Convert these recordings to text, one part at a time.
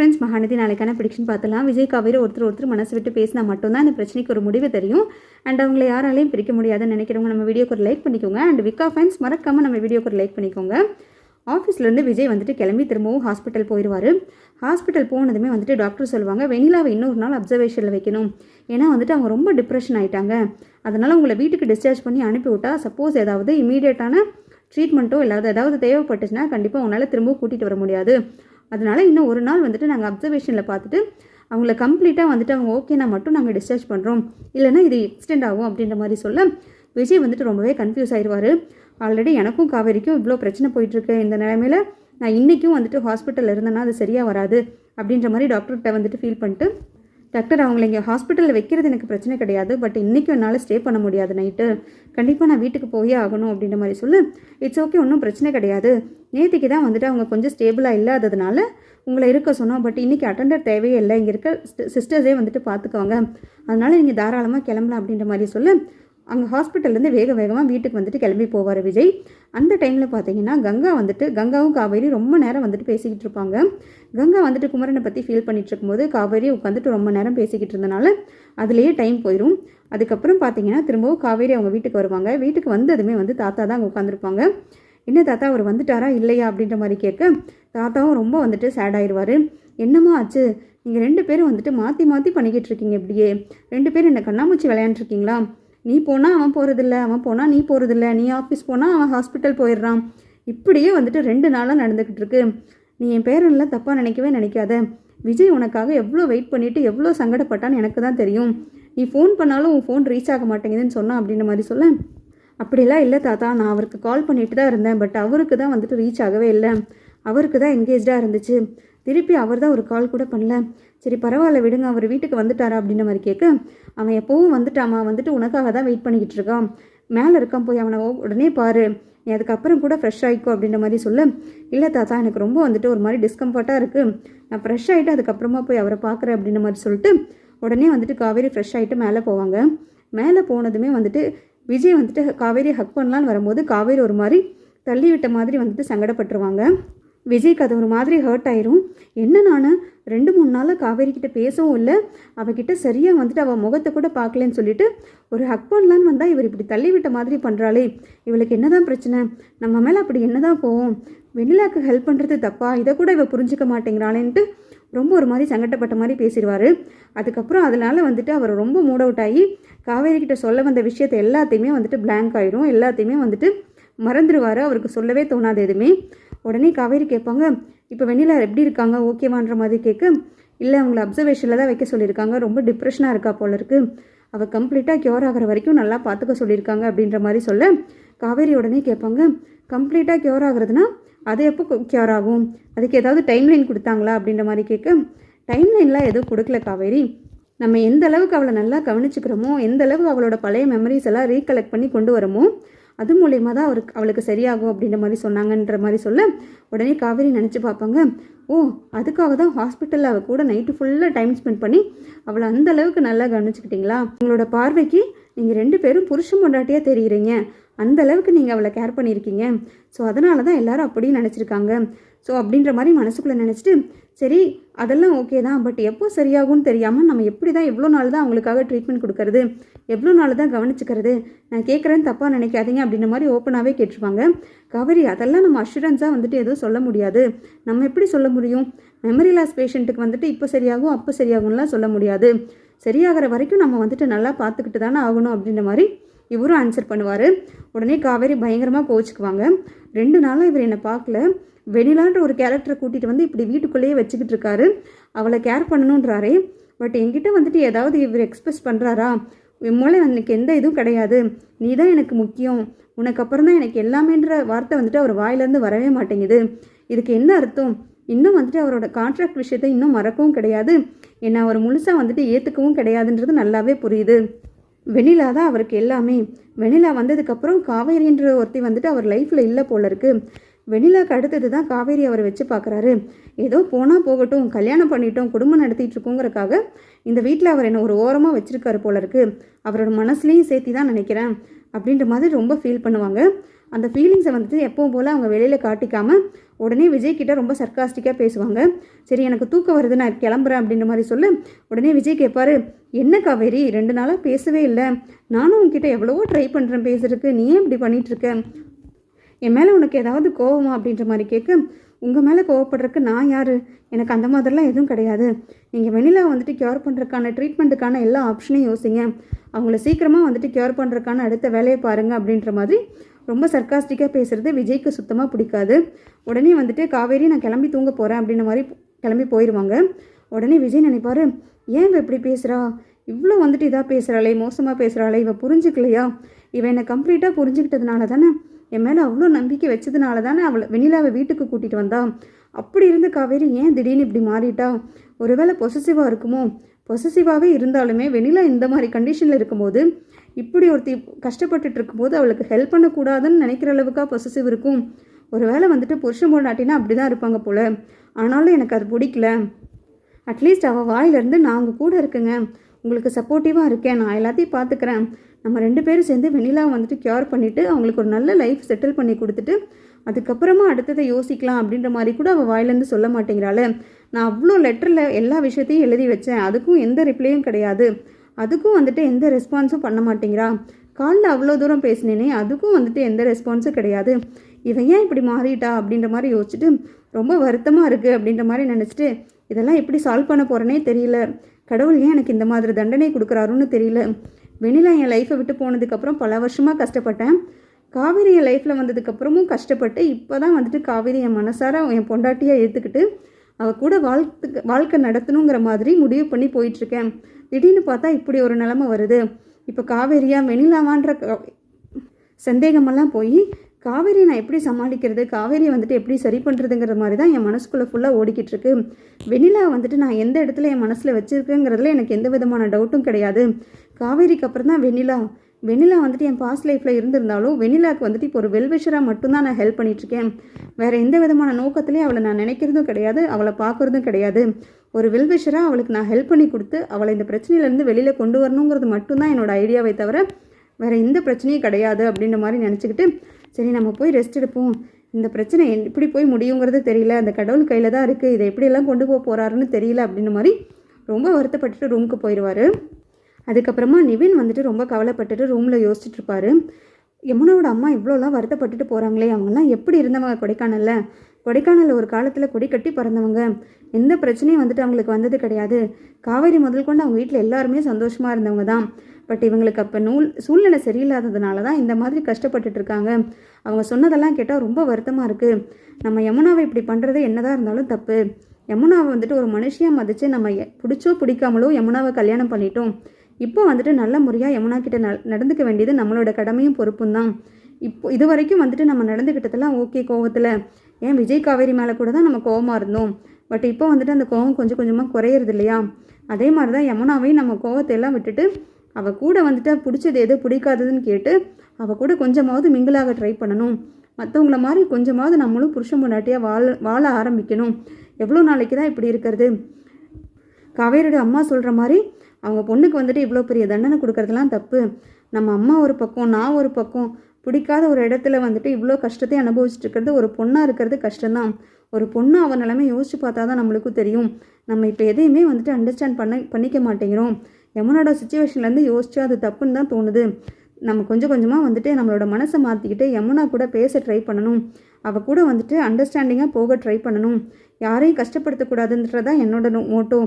Friends Mahanadi நாளைக்கான prediction பார்த்தலாம். விஜய் காவேரி ஒருத்தர் ஒருத்தர் மனசு விட்டு பேசினா மட்டும்தான் இந்த பிரச்சனைக்கு ஒரு முடிவு தெரியும். அண்ட் அவங்கள யாராலையும் பிரிக்க முடியாதுன்னு நினைக்கிறவங்க நம்ம வீடியோக்கு ஒரு லைக் பண்ணிக்கோங்க. அண்ட் விக்கா ஃபேன்ஸ் மறக்காமல் நம்ம வீடியோக்கு ஒரு லைக் பண்ணிக்கோங்க. ஆஃபீஸ்லேருந்து விஜய் வந்துட்டு கிளம்பி திரும்பவும் ஹாஸ்பிட்டல் போயிடுவார் ஹாஸ்பிட்டல் போனதுமே வந்துட்டு டாக்டர் சொல்லுவாங்க வெண்ணிலாவை இன்னொரு நாள் அப்சர்வேஷனில் வைக்கணும். ஏன்னா வந்துட்டு அவங்க ரொம்ப டிப்ரெஷன் ஆயிட்டாங்க. அதனால் உங்களை வீட்டுக்கு டிஸ்சார்ஜ் பண்ணி அனுப்பிவிட்டா சப்போஸ் ஏதாவது இமீடியட்டான ட்ரீட்மெண்ட்டோ இல்லாத ஏதாவது தேவைப்பட்டுச்சுன்னா கண்டிப்பாக உங்களால் திரும்பவும் கூட்டிகிட்டு வர முடியாது. அதனால் இன்னும் ஒரு நாள் வந்துட்டு நாங்கள் அப்சர்வேஷனில் பார்த்துட்டு அவங்கள கம்ப்ளீட்டாக வந்துட்டு அவங்க ஓகேனா மட்டும் நாங்கள் டிஸ்சார்ஜ் பண்ணுறோம் இல்லைன்னா இது எக்ஸ்டெண்ட் ஆகும் அப்படின்ற மாதிரி சொல்ல விஜய் வந்துட்டு ரொம்பவே கன்ஃபியூஸ் ஆயிடுவார் ஆல்ரெடி எனக்கும் காவேரிக்கும் இவ்வளோ பிரச்சனை போயிட்டுருக்கு. இந்த நிலைமையில் நான் இன்றைக்கும் வந்துட்டு ஹாஸ்பிட்டலில் இருந்தேன்னா அது சரியாக வராது அப்படின்ற மாதிரி டாக்டர்கிட்ட வந்துட்டு ஃபீல் பண்ணிட்டு டாக்டர் அவங்கள இங்கே ஹாஸ்பிட்டலில் வைக்கிறது எனக்கு பிரச்சனை கிடையாது. பட் இன்றைக்கும் என்னால் ஸ்டே பண்ண முடியாது நைட்டு கண்டிப்பாக நான் வீட்டுக்கு போயே ஆகணும் அப்படின்ற மாதிரி சொல்லு. இட்ஸ் ஓகே ஒன்றும் பிரச்சனை கிடையாது. நேற்றுக்கு தான் வந்துட்டு அவங்க கொஞ்சம் ஸ்டேபிளாக இல்லாததுனால உங்களை இருக்க சொன்னோம். பட் இன்றைக்கி அட்டண்டர் தேவையே இல்லை. இங்கே இருக்க சிஸ்டர்ஸே வந்துட்டு பார்த்துக்கோங்க அதனால் நீங்கள் தாராளமாக கிளம்பலாம் அப்படின்ற மாதிரி சொல்லு. அங்கே ஹாஸ்பிட்டல்லேருந்து வேக வேகமாக வீட்டுக்கு வந்துட்டு கிளம்பி போவார் விஜய். அந்த டைமில் பார்த்தீங்கன்னா கங்கா வந்துட்டு கங்காவும் காவேரி ரொம்ப நேரம் வந்துட்டு பேசிக்கிட்டு இருப்பாங்க. கங்கா வந்துட்டு குமரனை பற்றி ஃபீல் பண்ணிட்டு இருக்கும்போது காவேரி உட்காந்துட்டு ரொம்ப நேரம் பேசிக்கிட்டு இருந்தனால அதுலேயே டைம் போயிடும் அதுக்கப்புறம் பார்த்தீங்கன்னா திரும்பவும் காவேரி அவங்க வீட்டுக்கு வருவாங்க. வீட்டுக்கு வந்ததுமே வந்து தாத்தா தான் அங்கே உட்காந்துருப்பாங்க என்ன தாத்தா அவர் வந்துட்டாரா இல்லையா அப்படின்ற மாதிரி கேட்க தாத்தாவும் ரொம்ப வந்துட்டு சேட் ஆயிடுவார் என்னம்மா ஆச்சு? நீங்கள் ரெண்டு பேரும் வந்துட்டு மாற்றி மாற்றி பண்ணிக்கிட்டு இருக்கீங்க இப்படியே. ரெண்டு பேரும் என்ன கண்ணாமூச்சி விளையாண்டுருக்கீங்களா நீ போனால் அவன் போகிறதில்ல அவன் போனால் நீ போகிறதில்ல நீ ஆஃபீஸ் போனால் அவன் ஹாஸ்பிட்டல் போயிடுறான். இப்படியே வந்துட்டு ரெண்டு நாளாக நடந்துக்கிட்டு இருக்கு. நீ என் பேரனில் தப்பாக நினைக்கவே நினைக்காத. விஜய் உனக்காக எவ்வளோ வெயிட் பண்ணிவிட்டு எவ்வளோ சங்கடப்பட்டான்னு எனக்கு தான் தெரியும். நீ ஃபோன் பண்ணாலும் உன் ஃபோன் ரீச் ஆக மாட்டேங்குதுன்னு சொன்னான் அப்படின்ற மாதிரி சொல்ல. அப்படிலாம் இல்லை தாத்தா நான் அவருக்கு கால் பண்ணிட்டு தான் இருந்தேன். பட் அவருக்கு தான் வந்துட்டு ரீச் ஆகவே இல்லை. அவருக்கு தான் என்கேஜாக இருந்துச்சு. திருப்பி அவர் தான் ஒரு கால் கூட பண்ணல. சரி பரவாயில்ல விடுங்க அவர் வீட்டுக்கு வந்துட்டாரா அப்படின்ற மாதிரி கேட்க அவன் எப்போவும் வந்துட்டாமா வந்துட்டு உனக்காக தான் வெயிட் பண்ணிக்கிட்டு இருக்கான். மேலே இருக்கான் போய் அவனை உடனே பாரு. நீ அதுக்கப்புறம் கூட ஃப்ரெஷ் ஆகிக்கோ அப்படின்ற மாதிரி சொல்ல இல்லை தாத்தா எனக்கு ரொம்ப வந்துட்டு ஒரு மாதிரி டிஸ்கம்ஃபர்ட்டாக இருக்குது நான் ஃப்ரெஷ் ஆகிட்டு அதுக்கப்புறமா போய் அவரை பார்க்குறேன் அப்படின்ற மாதிரி சொல்லிட்டு உடனே வந்துட்டு காவேரி ஃப்ரெஷ் ஆகிட்டு மேலே போவாங்க. மேலே போனதுமே வந்துட்டு விஜய் வந்துட்டு காவேரி ஹக் பண்ணலான்னு வரும்போது காவேரி ஒரு மாதிரி தள்ளி விட்ட மாதிரி வந்துட்டு சங்கடப்பட்டுருவாங்க. விஜய்க்கு அது ஒரு மாதிரி ஹர்ட் ஆயிரும். என்ன நான்? ரெண்டு மூணு நாளாக காவேரி கிட்ட பேசவும் இல்லை. அவகிட்ட சரியாக வந்துட்டு அவள் முகத்தை கூட பார்க்கலன்னு சொல்லிட்டு ஒரு ஹக் பண்ணலான்னு வந்தால் இவர் இப்படி தள்ளி விட்ட மாதிரி பண்ணுறாளே இவளுக்கு என்னதான் பிரச்சனை? நம்ம மேலே அப்படி என்னதான் போவோம் வெண்ணிலாக்கு ஹெல்ப் பண்ணுறது தப்பா? இதை கூட இவ புரிஞ்சுக்க மாட்டேங்கிறாளேன்ட்டு ரொம்ப ஒரு மாதிரி சங்கட்டப்பட்ட மாதிரி பேசிடுவார். அதுக்கப்புறம் அதனால் வந்துட்டு அவர் ரொம்ப மூட் அவுட் ஆகி காவேரி கிட்ட சொல்ல வந்த விஷயத்தை எல்லாத்தையுமே வந்துட்டு பிளாங்க் ஆயிரும். எல்லாத்தையுமே வந்துட்டு மறந்துடுவார். அவருக்கு சொல்லவே தோணாது எதுவுமே. உடனே காவேரி கேட்பாங்க இப்போ வெண்ணிலா எப்படி இருக்காங்க? ஓகேவான்ற மாதிரி கேட்க இல்லை அவங்கள அப்சர்வேஷனில் தான் வைக்க சொல்லியிருக்காங்க. ரொம்ப டிப்ரெஷனாக இருக்கா போல இருக்குது அவள் கம்ப்ளீட்டாக க்யூர் ஆகிற வரைக்கும் நல்லா பார்த்துக்க சொல்லியிருக்காங்க அப்படின்ற மாதிரி சொல்ல காவேரி உடனே கேட்பாங்க கம்ப்ளீட்டாக க்யூர் ஆகுறதுனா அது எப்போ க்யூர் ஆகும்? அதுக்கு ஏதாவது டைம்லைன் கொடுத்தாங்களா? அப்படின்ற மாதிரி கேட்க டைம்லைன்லாம் எதுவும் கொடுக்கல காவேரி. நம்ம எந்த அளவுக்கு அவளை நல்லா கவனிச்சுக்கிறோமோ எந்த அளவுக்கு அவளோட பழைய மெமரிஸ் எல்லாம் ரீகலெக்ட் பண்ணி கொண்டு வரமோ அது மூலயமா தான் அவருக்கு அவளுக்கு சரியாகும் அப்படின்ற மாதிரி சொன்னாங்கன்ற மாதிரி சொல்ல உடனே காவேரி நினச்சி பார்ப்பாங்க. ஓ அதுக்காக தான் ஹாஸ்பிட்டலில் அவள் கூட நைட்டு ஃபுல்லாக டைம் ஸ்பெண்ட் பண்ணி அவளை அந்த அளவுக்கு நல்லா கவனிச்சுக்கிட்டீங்களா? உங்களோட பார்வைக்கு நீங்கள் ரெண்டு பேரும் புருஷன் பொண்டாட்டியாக தெரியுறீங்க. அந்த அளவுக்கு நீங்கள் அவளை கேர் பண்ணியிருக்கீங்க. ஸோ அதனால தான் எல்லாரும் அப்படியும் நினச்சிருக்காங்க. ஸோ அப்படின்ற மாதிரி மனசுக்குள்ளே நினச்சிட்டு சரி அதெல்லாம் ஓகே தான். பட் எப்போ சரியாகும்னு தெரியாமல் நம்ம எப்படி தான் எவ்வளோ நாள் தான் அவங்களுக்காக ட்ரீட்மெண்ட் கொடுக்கறது? எவ்வளோ நாள் தான் கவனிச்சுக்கிறது? நான் கேட்குறேன்னு தப்பாக நினைக்காதீங்க அப்படின்ற மாதிரி ஓப்பனாகவே கேட்டிருப்பாங்க. கவரி அதெல்லாம் நம்ம அஷூரன்ஸாக வந்துட்டு எதுவும் சொல்ல முடியாது. நம்ம எப்படி சொல்ல முடியும்? மெமரி லாஸ் பேஷண்ட்டுக்கு வந்துட்டு இப்போ சரியாகும் அப்போ சரியாகும்லாம் சொல்ல முடியாது. சரியாகிற வரைக்கும் நம்ம வந்துட்டு நல்லா பார்த்துக்கிட்டு தானே ஆகணும் அப்படின்ற மாதிரி இவரும் ஆன்சர் பண்ணுவார். உடனே காவேரி பயங்கரமாக கோச்சுக்குவாங்க ரெண்டு நாளாக இவர் என்னை பார்க்கல. வெனிலான்ற ஒரு கேரக்டரை கூட்டிகிட்டு வந்து இப்படி வீட்டுக்குள்ளேயே வச்சுக்கிட்டு இருக்காரு. அவளை கேர் பண்ணணுன்றாரே பட் என்கிட்ட வந்துட்டு ஏதாவது இவர் எக்ஸ்பிரஸ் பண்ணுறாரா என் மூலம் எனக்கு எந்த இதுவும் கிடையாது. நீ தான் எனக்கு முக்கியம். உனக்கு அப்புறம் தான் எனக்கு எல்லாமேன்ற வார்த்தை வந்துட்டு அவர் வாயிலேருந்து வரவே மாட்டேங்குது. இதுக்கு என்ன அர்த்தம்? இன்னும் வந்துட்டு அவரோட கான்ட்ராக்ட் விஷயத்தை இன்னும் மறக்கவும் கிடையாது. என்னை அவர் முழுசாக வந்துட்டு ஏற்றுக்கவும் கிடையாதுன்றது நல்லாவே புரியுது. வெண்ணிலா தான் அவருக்கு எல்லாமே. வெண்ணிலா வந்ததுக்கப்புறம் காவேரின்ற ஒருத்தி வந்துட்டு அவர் லைஃப்பில் இல்லை போல இருக்கு. வெண்ணிலாக்கு அடுத்தது தான் காவேரி அவரை வச்சு பார்க்குறாரு ஏதோ போனால் போகட்டும் கல்யாணம் பண்ணிட்டோம் குடும்பம் நடத்திட்டு இருக்கோங்கிறக்காக இந்த வீட்டில் அவர் என்ன ஒரு ஓரமாக வச்சிருக்காரு போல இருக்கு. அவரோட மனசுலேயும் சேர்த்தி தான் நினைக்கிறேன். அப்படின்ற மாதிரி ரொம்ப ஃபீல் பண்ணுவாங்க. அந்த ஃபீலிங்ஸை வந்துட்டு எப்பவும் போல் அவங்க வெளியில் காட்டிக்காமல் உடனே விஜய் கிட்ட ரொம்ப சர்க்காஸ்டிக்காக பேசுவாங்க. சரி எனக்கு தூக்கம் வருது நான் கிளம்புறேன் அப்படின்ற மாதிரி சொல்ல. உடனே விஜய் கேட்பாரு என்ன காவேரி ரெண்டு நாளாக பேசவே இல்லை. நானும் உன்கிட்ட எவ்வளவோ ட்ரை பண்ணுறேன் பேசுறதுக்கு. நீ ஏன் இப்படி பண்ணிகிட்ருக்க என் மேலே உனக்கு ஏதாவது கோவமா? அப்படின்ற மாதிரி கேட்க உங்கள் மேலே கோவப்படுறதுக்கு நான் யார்? எனக்கு அந்த மாதிரிலாம் எதுவும் கிடையாது. நீங்கள் வெண்ணிலா வந்துட்டு க்யூர் பண்ணுறதுக்கான ட்ரீட்மெண்ட்டுக்கான எல்லா ஆப்ஷனையும் யோசிங்க. அவங்கள சீக்கிரமாக வந்துட்டு க்யூர் பண்ணுறதுக்கான அடுத்த வேலையை பாருங்கள் அப்படின்ற மாதிரி ரொம்ப சர்க்காஸ்டிக்காக பேசுகிறது விஜய்க்கு சுத்தமாக பிடிக்காது. உடனே வந்துட்டு காவேரி நான் கிளம்பி தூங்க போகிறேன் அப்படின்ற மாதிரி கிளம்பி போயிடுவாங்க உடனே விஜய் நினைப்பார் ஏன் இவன் இப்படி பேசுகிறா இவ்வளோ வந்துட்டு இதாக பேசுகிறாளே மோசமாக பேசுகிறாளே இவள் புரிஞ்சுக்கலையா? இவ என்னை கம்ப்ளீட்டாக புரிஞ்சுக்கிட்டதுனால தானே என் மேலே அவ்வளோ நம்பிக்கை வச்சதுனால தானே அவளை வெண்ணிலாவை வீட்டுக்கு கூட்டிகிட்டு வந்தா? அப்படி இருந்த காவேரி ஏன் திடீர்னு இப்படி மாறிட்டா? ஒருவேளை பொசசிவாக இருக்குமோ? பொசசிவாகவே இருந்தாலுமே வெண்ணிலா இந்த மாதிரி கண்டிஷனில் இருக்கும்போது இப்படி ஒருத்தி கஷ்டப்பட்டுட்டு இருக்கும்போது அவளுக்கு ஹெல்ப் பண்ணக்கூடாதுன்னு நினைக்கிற அளவுக்கா பொசசிவ் இருக்கும். ஒரு வேளை வந்துட்டு புருஷன் பொண்டாட்டினா அப்படி தான் இருப்பாங்க போல். ஆனாலும் எனக்கு அது பிடிக்கல. அட்லீஸ்ட் அவள் வாயிலிருந்து நான் உங்கள் கூட இருக்குங்க. உங்களுக்கு சப்போர்ட்டிவாக இருக்கேன். நான் எல்லாத்தையும் பார்த்துக்கிறேன். நம்ம ரெண்டு பேரும் சேர்ந்து வெண்ணிலாவை வந்துட்டு க்யூர் பண்ணிவிட்டு அவங்களுக்கு ஒரு நல்ல லைஃப் செட்டில் பண்ணி கொடுத்துட்டு அதுக்கப்புறமா அடுத்ததை யோசிக்கலாம் அப்படின்ற மாதிரி கூட அவள் வாயிலேருந்து சொல்ல மாட்டேங்கிறாள். நான் அவ்வளோ லெட்டரில் எல்லா விஷயத்தையும் எழுதி வச்சேன். அதுக்கும் எந்த ரிப்ளையும் கிடையாது. அதுக்கும் வந்துட்டு எந்த ரெஸ்பான்ஸும் பண்ண மாட்டேங்கிறா. காலில் அவ்வளோ தூரம் பேசினேனே அதுக்கும் வந்துட்டு எந்த ரெஸ்பான்ஸும் கிடையாது. இவன் ஏன் இப்படி மாறிட்டா அப்படின்ற மாதிரி யோசிச்சுட்டு ரொம்ப வருத்தமாக இருக்குது அப்படின்ற மாதிரி நினச்சிட்டு இதெல்லாம் எப்படி சால்வ் பண்ண போகிறேனே தெரியல. கடவுள் ஏன் எனக்கு இந்த மாதிரி தண்டனை கொடுக்குறாருன்னு தெரியல. வெண்ணிலா என் லைஃப்பை விட்டு போனதுக்கப்புறம் பல வருஷமாக கஷ்டப்பட்டேன். காவேரி என் லைஃப்பில் வந்ததுக்கப்புறமும் கஷ்டப்பட்டு இப்போ தான் வந்துட்டு காவேரி என் மனசார என் பொண்டாட்டியாக ஏற்றுக்கிட்டு அவள் கூட வாழ்த்து வாழ்க்கை நடத்தணுங்கிற மாதிரி முடிவு பண்ணி போயிட்டுருக்கேன். திடீர்னு பார்த்தா இப்படி ஒரு நிலமை வருது. இப்போ காவேரியா வெணிலாவான்ற சந்தேகமெல்லாம் போய் காவேரி நான் எப்படி சமாளிக்கிறது? காவேரியை வந்துட்டு எப்படி சரி பண்ணுறதுங்கிற மாதிரி தான் என் மனசுக்குள்ளே ஃபுல்லாக ஓடிக்கிட்டு இருக்கு வெண்ணிலா வந்துட்டு நான் எந்த இடத்துல என் மனசில் வச்சுருக்கேங்கிறதுல எனக்கு எந்த விதமான டவுட்டும் கிடையாது. காவேரிக்கு அப்புறம் தான் வெண்ணிலா வெண்ணிலா வந்துட்டு என் பாஸ்ட் லைஃப்பில் இருந்திருந்தாலும் வெண்ணிலாவுக்கு வந்துட்டு இப்போ ஒரு வெல்விஷராக மட்டும்தான் நான் ஹெல்ப் பண்ணிகிட்ருக்கேன் வேறு எந்த விதமான நோக்கத்துலேயும் அவளை நான் நினைக்கிறதும் கிடையாது அவளை பார்க்குறதும் கிடையாது. ஒரு வெல்விஷராக அவளுக்கு நான் ஹெல்ப் பண்ணி கொடுத்து அவளை இந்த பிரச்சனையிலேருந்து வெளியில் கொண்டு வரணுங்கிறது மட்டும்தான் என்னோடய ஐடியாவை தவிர வேறு எந்த பிரச்சனையும் கிடையாது அப்படின்ற மாதிரி நினச்சிக்கிட்டு சரி நம்ம போய் ரெஸ்ட் எடுப்போம். இந்த பிரச்சனை எப்படி போய் முடியுங்கிறது தெரியல அந்த கடவுள் கையில் தான் இருக்குது இதை எப்படியெல்லாம் கொண்டு போக போகிறாருன்னு தெரியல அப்படின்ற மாதிரி ரொம்ப வருத்தப்பட்டுட்டு ரூமுக்கு போயிடுவார் அதுக்கப்புறமா நிவின் வந்துட்டு ரொம்ப கவலைப்பட்டுட்டு ரூமில் யோசிச்சுட்டு இருப்பாரு யமுனாவோட அம்மா இவ்வளோலாம் வருத்தப்பட்டுட்டு போகிறாங்களே அவங்கெல்லாம் எப்படி இருந்தவங்க கொடைக்கானலில்? கொடைக்கானலில் ஒரு காலத்தில் கொடி கட்டி பிறந்தவங்க. எந்த பிரச்சனையும் வந்துட்டு அவங்களுக்கு வந்தது கிடையாது. காவேரி முதல் கொண்டு அவங்க வீட்டில் எல்லாருமே சந்தோஷமாக இருந்தவங்க தான். பட் இவங்களுக்கு அப்போ நூல் சூழ்நிலை சரியில்லாததுனால தான் இந்த மாதிரி கஷ்டப்பட்டுட்டு இருக்காங்க. அவங்க சொன்னதெல்லாம் கேட்டால் ரொம்ப வருத்தமாக இருக்குது நம்ம யமுனாவை இப்படி பண்ணுறது என்னதான் இருந்தாலும் தப்பு. யமுனாவை வந்துட்டு ஒரு மனுஷியாக மதித்து நம்ம பிடிச்சோ பிடிக்காமலோ யமுனாவை கல்யாணம் பண்ணிட்டோம். இப்போ வந்துட்டு நல்ல முறையாக யமுனா கிட்ட ந நடந்துக்க வேண்டியது நம்மளோட கடமையும் பொறுப்பும் தான். இப்போ இது வரைக்கும் வந்துட்டு நம்ம நடந்துக்கிட்டதெல்லாம் ஓகே கோவத்தில். ஏன் விஜய் காவேரி மேலே கூட தான் நம்ம கோவமாக இருந்தோம். பட் இப்போ வந்துட்டு அந்த கோவம் கொஞ்சம் கொஞ்சமாக குறையிறது இல்லையா? அதே மாதிரி தான் யமுனாவையும் நம்ம கோவத்தை எல்லாம் விட்டுட்டு அவள் கூட வந்துட்டு பிடிச்சது எது பிடிக்காததுன்னு கேட்டு அவள் கூட கொஞ்சமாவது மிங்கிளாக ட்ரை பண்ணணும். மற்றவங்கள மாதிரி கொஞ்சமாவது நம்மளும் புருஷன் முன்னாட்டியாக வாழ வாழ ஆரம்பிக்கணும். எவ்வளோ நாளைக்கு தான் இப்படி இருக்கிறது? காவேரியோட அம்மா சொல்கிற மாதிரி அவங்க பொண்ணுக்கு வந்துட்டு இவ்வளோ பெரிய தண்டனை கொடுக்கறதுலாம் தப்பு. நம்ம அம்மா ஒரு பக்கம் நான் ஒரு பக்கம். பிடிக்காத ஒரு இடத்துல வந்துட்டு இவ்வளோ கஷ்டத்தை அனுபவிச்சுட்டு இருக்கிறது ஒரு பொண்ணாக இருக்கிறது கஷ்டம்தான். ஒரு பொண்ணு அவன் நிலைமை யோசிச்சு பார்த்தா தான் நம்மளுக்கும் தெரியும். நம்ம இப்போ எதையுமே வந்துட்டு அண்டர்ஸ்டாண்ட் பண்ண பண்ணிக்க மாட்டேங்கிறோம். யமுனோட சுச்சுவேஷன்லேருந்து யோசிச்சு அது தப்புன்னு தான் தோணுது. நம்ம கொஞ்சம் கொஞ்சமாக வந்துட்டு நம்மளோட மனசை மாற்றிக்கிட்டு யமுனா கூட பேச ட்ரை பண்ணணும். அவள் கூட வந்துட்டு அண்டர்ஸ்டாண்டிங்காக போக ட்ரை பண்ணணும். யாரையும் கஷ்டப்படுத்தக்கூடாதுன்றதான் என்னோட மோட்டோ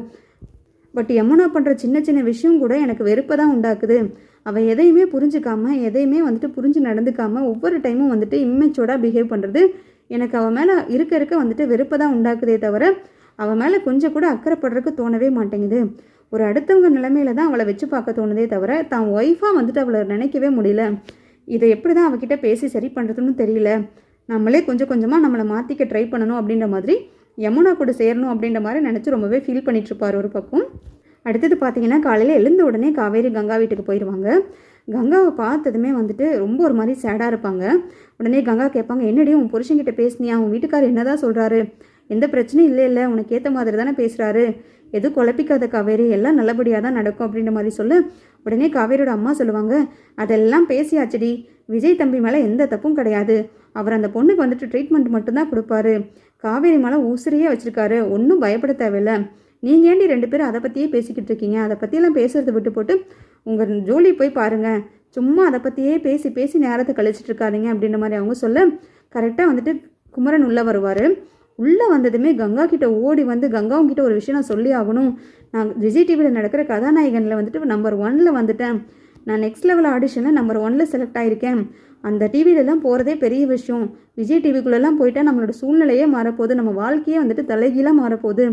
பட் யமுனா பண்ணுற சின்ன சின்ன விஷயம் கூட எனக்கு வெறுப்பை தான் உண்டாக்குது. அவள் எதையுமே புரிஞ்சுக்காம எதையுமே வந்துட்டு புரிஞ்சு நடந்துக்காமல் ஒவ்வொரு டைமும் வந்துட்டு இம்மெச்சோர்டாக பிஹேவ் பண்ணுறது எனக்கு அவள் மேலே இருக்க இருக்க வந்துட்டு வெறுப்பை தான் உண்டாக்குதே தவிர அவள் மேலே கொஞ்சம் கூட அக்கறைப்படுறதுக்கு தோணவே மாட்டேங்குது. ஒரு அடுத்தவங்க நிலைமையில தான் அவளை வச்சு பார்க்க தோணுதே தவிர தான் ஒய்ஃபாக வந்துட்டு அவளை நினைக்கவே முடியல. இதை எப்படி தான் அவகிட்ட பேசி சரி பண்ணுறதுன்னு தெரியல. நம்மளே கொஞ்சம் கொஞ்சமாக நம்மளை மாற்றிக்க ட்ரை பண்ணணும் அப்படின்ற மாதிரி யமுனா கூட சேரணும் அப்படின்ற மாதிரி நினச்சி ரொம்பவே ஃபீல் பண்ணிகிட்ருப்பார் இருப்பார் ஒரு பக்கம். அடுத்தது பார்த்தீங்கன்னா காலையில் எழுந்த உடனே காவேரி கங்கா வீட்டுக்கு போயிடுவாங்க கங்காவை பார்த்ததுமே வந்துட்டு ரொம்ப ஒரு மாதிரி சேடாக இருப்பாங்க. உடனே கங்கா கேட்பாங்க என்னடி உன் புருஷன்கிட்ட பேசினியா? உன் வீட்டுக்காரர் என்னதான் சொல்கிறாரு எந்த பிரச்சனையும் இல்லை இல்லை. உனக்கு ஏற்ற மாதிரி தானே பேசுகிறாரு எதுவும் குழப்பிக்காத காவேரி. எல்லாம் நல்லபடியாக தான் நடக்கும் அப்படின்ற மாதிரி சொல்ல உடனே காவேரியோட அம்மா சொல்லுவாங்க அதெல்லாம் பேசியாச்சடி. விஜய் தம்பி மேலே எந்த தப்பும் கிடையாது. அவர் அந்த பொண்ணுக்கு வந்துட்டு ட்ரீட்மெண்ட் மட்டும்தான் கொடுப்பாரு. காவேரி மேலே ஊசிரியே வச்சுருக்காரு. ஒன்றும் பயப்பட தேவையில்லை. நீங்கள் ஏண்டி ரெண்டு பேரும் அதை பற்றியே பேசிக்கிட்டு இருக்கீங்க? அதை பற்றியெல்லாம் பேசுகிறத விட்டு போட்டு உங்கள் ஜோலி போய் பாருங்கள் சும்மா அதை பற்றியே பேசி பேசி நேரத்தை கழிச்சிட்டு இருக்காதீங்க அப்படின்ற மாதிரி அவங்க சொல்ல கரெக்டாக வந்துட்டு குமரன் உள்ளே வருவார். உள்ளே வந்ததுமே கங்கா கிட்ட ஓடி வந்து கங்காவும் கிட்ட ஒரு விஷயம் நான் சொல்லி ஆகணும். நான் விஜய் டிவியில் நடக்கிற கதாநாயகனில் வந்துட்டு நம்பர் ஒனில் வந்துட்டேன். நான் நெக்ஸ்ட் லெவல் ஆடிஷனில் நம்பர் ஒனில் செலக்ட் ஆகிருக்கேன் அந்த டிவிலெலாம் போகிறதே பெரிய விஷயம். விஜய் டிவிக்குள்ளெல்லாம் போயிட்டால் நம்மளோட சூழ்நிலையே மாறப்போகுது. நம்ம வாழ்க்கையே வந்துட்டு தலைகீழாக மாறப்போகுது.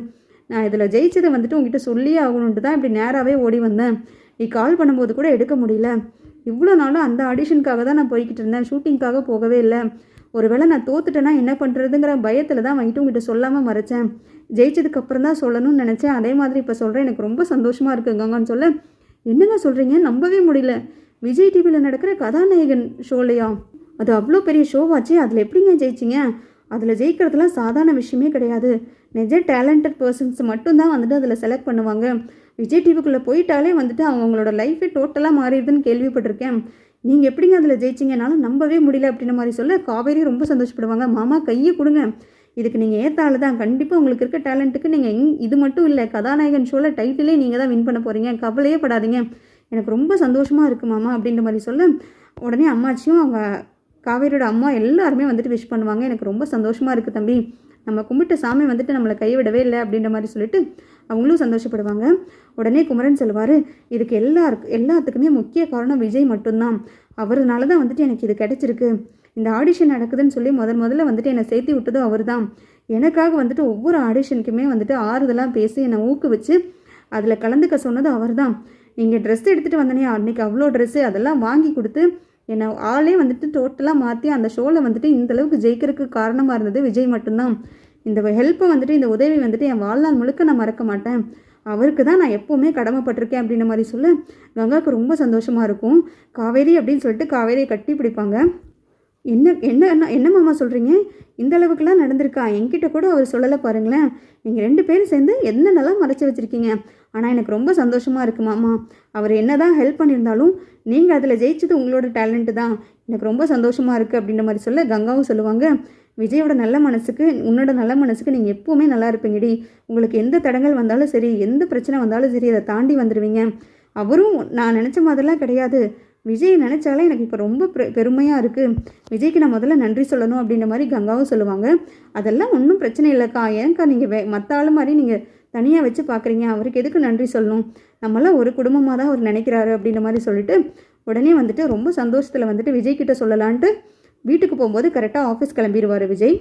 நான் இதில் ஜெயிச்சதை வந்துட்டு உங்ககிட்ட சொல்லியே ஆகணுன்ட்டு தான் இப்படி நேராகவே ஓடி வந்தேன். நீ கால் பண்ணும்போது கூட எடுக்க முடியல. இவ்வளோ நாளும் அந்த ஆடிஷனுக்காக தான் நான் போய்கிட்டு இருந்தேன். ஷூட்டிங்க்காக போகவே இல்லை. ஒருவேளை நான் தோத்துட்டேன்னா என்ன பண்ணுறதுங்கிற பயத்தில் தான் வாங்கிட்டு உங்ககிட்ட சொல்லாமல் மறைச்சேன். ஜெயிச்சதுக்கப்புறம் தான் சொல்லணும்னு நினச்சேன். அதே மாதிரி இப்போ சொல்கிறேன் எனக்கு ரொம்ப சந்தோஷமாக இருக்குதுங்கன்னு சொல்ல என்னங்க சொல்கிறீங்க நம்பவே முடியல. விஜய் டிவியில் நடக்கிற கதாநாயகன் ஷோலையா? அது அவ்வளோ பெரிய ஷோவாச்சு. அதில் எப்படிங்க ஜெயிச்சிங்க? அதில் ஜெயிக்கிறதுலாம் சாதாரண விஷயமே கிடையாது. நிஜ டேலண்டட் பர்சன்ஸ் மட்டும்தான் வந்துட்டு அதில் செலக்ட் பண்ணுவாங்க. விஜய் டிவிக்குள்ளே போயிட்டாலே வந்துட்டு அவங்களோட லைஃபே டோட்டலாக மாறிடுதுன்னு கேள்விப்பட்டிருக்கேன். நீங்கள் எப்படிங்க அதில் ஜெயிச்சிங்கனால நம்பவே முடியல அப்படின்ற மாதிரி சொல்ல காவேரி ரொம்ப சந்தோஷப்படுவாங்க. மாமா கையை கொடுங்க. இதுக்கு நீங்கள் ஏற்ற தான் கண்டிப்பாக உங்களுக்கு இருக்க டேலண்ட்டுக்கு நீங்கள் இங் இது மட்டும் இல்லை கதாநாயகன் ஷோவில் டைட்டிலே நீங்கள் தான் வின் பண்ண போகிறீங்க கவலையே படாதீங்க. எனக்கு ரொம்ப சந்தோஷமாக இருக்குது மாமா அப்படின்ற மாதிரி சொல்ல உடனே அம்மாச்சியும் அவங்க காவேரியோட அம்மா எல்லாருமே வந்துட்டு விஷ் பண்ணுவாங்க. எனக்கு ரொம்ப சந்தோஷமாக இருக்குது தம்பி. நம்ம கும்பிட்ட சாமி வந்துட்டு நம்மளை கைவிடவே இல்லை அப்படின்ற மாதிரி சொல்லிட்டு அவங்களும் சந்தோஷப்படுவாங்க. உடனே குமரன் சொல்லுவார் இதுக்கு எல்லாருக்கு எல்லாத்துக்குமே முக்கிய காரணம் விஜய் மட்டும்தான். அவர்னால தான் வந்துட்டு எனக்கு இது கிடச்சிருக்கு. இந்த ஆடிஷன் நடக்குதுன்னு சொல்லி முதல் முதல்ல வந்துட்டு என்னை சேர்த்து விட்டதும் அவர் தான் எனக்காக வந்துட்டு ஒவ்வொரு ஆடிஷனுக்குமே வந்துட்டு ஆறுதலாக பேசி என்னை ஊக்குவிச்சு அதில் கலந்துக்க சொன்னதும் அவர் தான் நீங்கள் ட்ரெஸ் எடுத்துகிட்டு வந்தனே அன்றைக்கி அவ்வளோ ட்ரெஸ்ஸு அதெல்லாம் வாங்கி கொடுத்து என்னை ஆளே வந்துட்டு டோட்டலாக மாற்றி அந்த ஷோவில் வந்துட்டு இந்தளவுக்கு ஜெயிக்கிறதுக்கு காரணமாக இருந்தது விஜய் மட்டும்தான். இந்த ஹெல்ப்பை வந்துட்டு இந்த உதவி வந்துட்டு என் வாழ்நாள் முழுக்க நான் மறக்க மாட்டேன். அவருக்கு தான் நான் எப்போவுமே கடமைப்பட்டிருக்கேன் அப்படின்ற மாதிரி சொல்ல. கங்காவுக்கு ரொம்ப சந்தோஷமாக இருக்கும். காவேரி அப்படின்னு சொல்லிட்டு காவேரியை கட்டி பிடிப்பாங்க. என்ன என்ன என்ன என்ன மாமா சொல்கிறீங்க இந்த அளவுக்குலாம் நடந்திருக்கா? என்கிட்ட கூட அவர் சொல்லலை பாருங்களேன். நீங்கள் ரெண்டு பேரும் சேர்ந்து என்னென்னலாம் மறைச்சி வச்சுருக்கீங்க? ஆனால் எனக்கு ரொம்ப சந்தோஷமாக இருக்குது மாமா. அவர் என்ன தான் ஹெல்ப் பண்ணியிருந்தாலும் நீங்கள் அதில் ஜெயிச்சது உங்களோட டேலண்ட்டு தான். எனக்கு ரொம்ப சந்தோஷமாக இருக்குது அப்படின்ற மாதிரி சொல்ல கங்காவும் சொல்லுவாங்க. விஜயோட நல்ல மனசுக்கு உன்னோட நல்ல மனசுக்கு நீங்கள் எப்போவுமே நல்லா இருப்பீங்கடி. உங்களுக்கு எந்த தடங்கள் வந்தாலும் சரி எந்த பிரச்சனை வந்தாலும் சரி அதை தாண்டி வந்துடுவீங்க அவரும் நான் நினச்ச மாதிரிலாம் கிடையாது. விஜய் நினச்சாலே எனக்கு இப்போ ரொம்ப பெ பெருமையாக இருக்குது விஜய்க்கு நான் முதல்ல நன்றி சொல்லணும் அப்படின்ற மாதிரி கங்காவும் சொல்லுவாங்க. அதெல்லாம் ஒன்றும் பிரச்சனை இல்லைக்கா. ஏன்க்கா நீங்கள் வே மற்ற ஆள் மாதிரி நீங்கள் தனியாக வச்சு பார்க்குறீங்க அவருக்கு எதுக்கு நன்றி சொல்லணும்? நம்மளாம் ஒரு குடும்பமாக தான் அவர் நினைக்கிறாரு அப்படின்ற மாதிரி சொல்லிட்டு உடனே வந்துட்டு ரொம்ப சந்தோஷத்தில் வந்துட்டு விஜய் கிட்ட சொல்லலான்ட்டு வீட்டுக்கு போகும்போது கரெக்டாக ஆஃபீஸ் கிளம்பிடுவார் விஜய்.